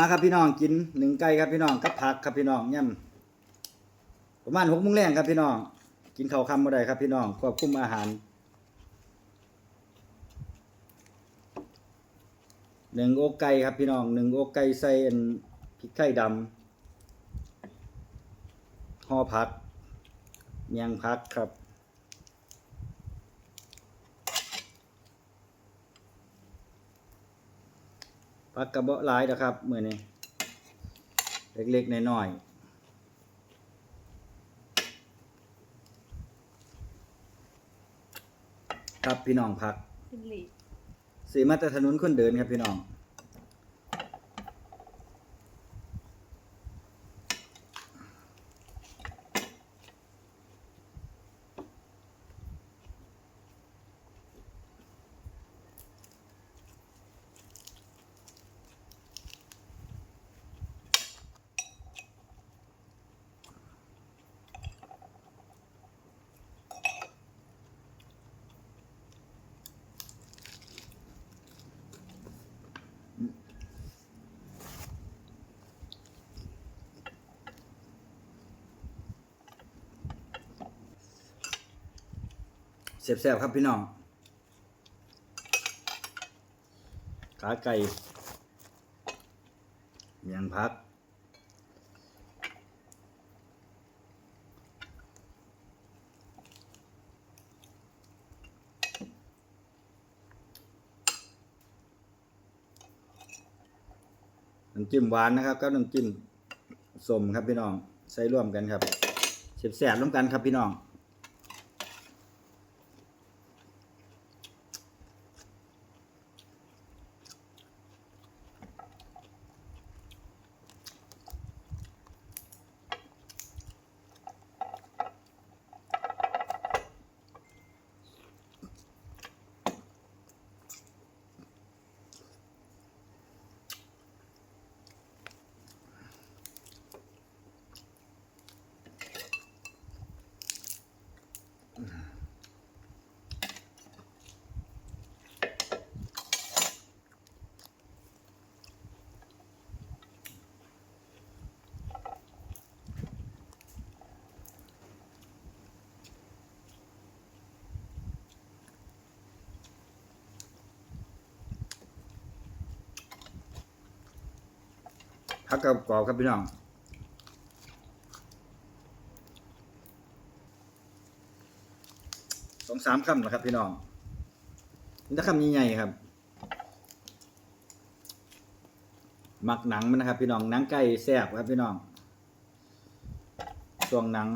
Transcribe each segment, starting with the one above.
มาครับพี่น้องกินหนึ่งไก่ครับพี่น้องกับผักครับพี่น้องย่ำประมาณหกโมงแรงครับพี่น้อง กินข้าวค่ำบ่ได้ครับพี่น้องควบคุมอาหารหนึ่งอกไก่ครับพี่น้องหนึ่งอกไก่ใส่อันพริกไทยดำห่อผักเมียงผักครับ ผักกระเบาะหลายนะครับมื้อนี้เล็กๆน้อยๆครับพี่น้องผักสิริสีมาแต่ถนนคนเดินครับพี่น้อง แซ่บๆครับพี่น้อง ขาไก่เมียงพัก น้ำจิ้มหวานนะครับกับน้ำจิ้มสมครับพี่น้อง ใส่ร่วมกันครับแซ่บๆร่วมกันครับพี่น้อง พักกับกอบครับพี่น้องสองสามคำนะครับพี่น้องนี่ถ้าคำใหญ่ๆครับหมักหนังมันนะครับ พี่น้องหนังไก่แซ่บครับพี่น้องช่วงหนัง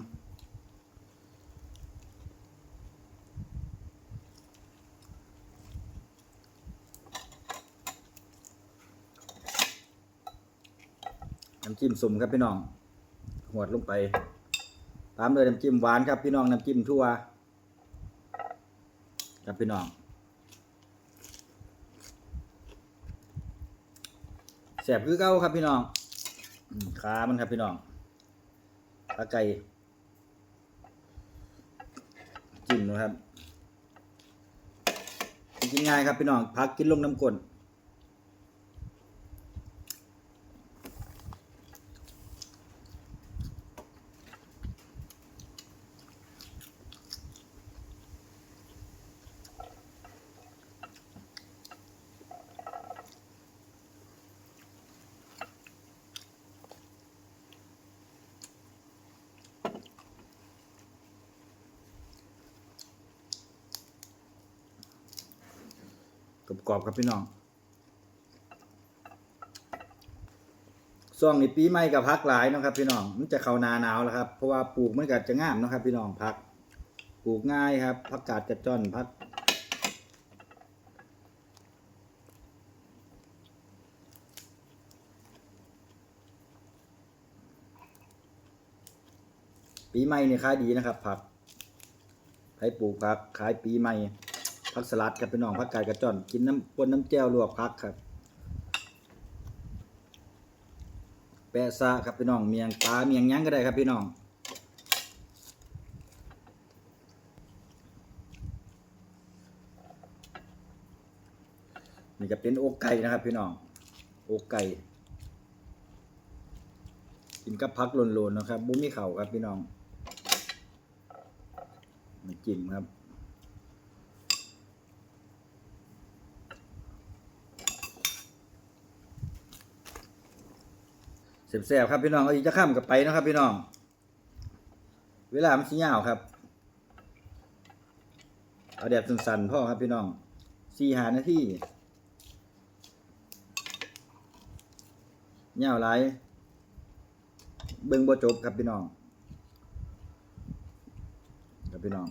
น้ำจิ้มสุ่มครับพี่น้องหวดลงไป ตามด้วยน้ำจิ้มหวานครับพี่น้องน้ำจิ้มทั่วครับพี่น้องแสบคือเก้าครับพี่น้องขามันครับพี่น้องขาไก่จิ้มนะครับกินง่ายครับพี่น้องพักกินลงน้ำกลน กรอบๆครับพี่น้องช่วงนี้ปีใหม่กับพักหลายนะครับ พี่น้องมันจะเข้าหนาหนาวแล้วครับ เพราะว่าปลูกมันก็จะงามนะครับ พี่น้องพักปลูกง่ายครับพักกาดกระจอนพักปีใหม่เนี่ยขายดีนะครับผักใครปลูกผักขายปีใหม่ ผักสลัดครับพี่น้องผักกาดกระจอนกินน้ำปนน้ำแจ่วลวกผักครับ แปะซะครับพี่น้องเมียงปลาเมียงยังก็ได้ครับพี่น้องนี่จะเป็นอกไก่นะครับ พี่น้องอกไก่กินกับพักโลนๆนะครับบุ้มีเข่าครับพี่น้องมาจิ้มครับ เสียบแสบครับพี่น้องเอาอีกจะข้ามกับไปนะครับ พี่น้อง เวลามันสิยาวครับ เอาแดดสั้นๆพ่อครับพี่น้องสี่หานาทียาวไรเบิ่งบ่จบครับพี่น้องครับพี่น้อง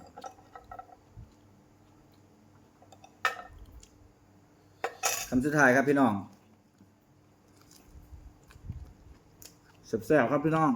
คำสุดท้ายครับพี่น้อง แซ่บๆครับพี่น้อง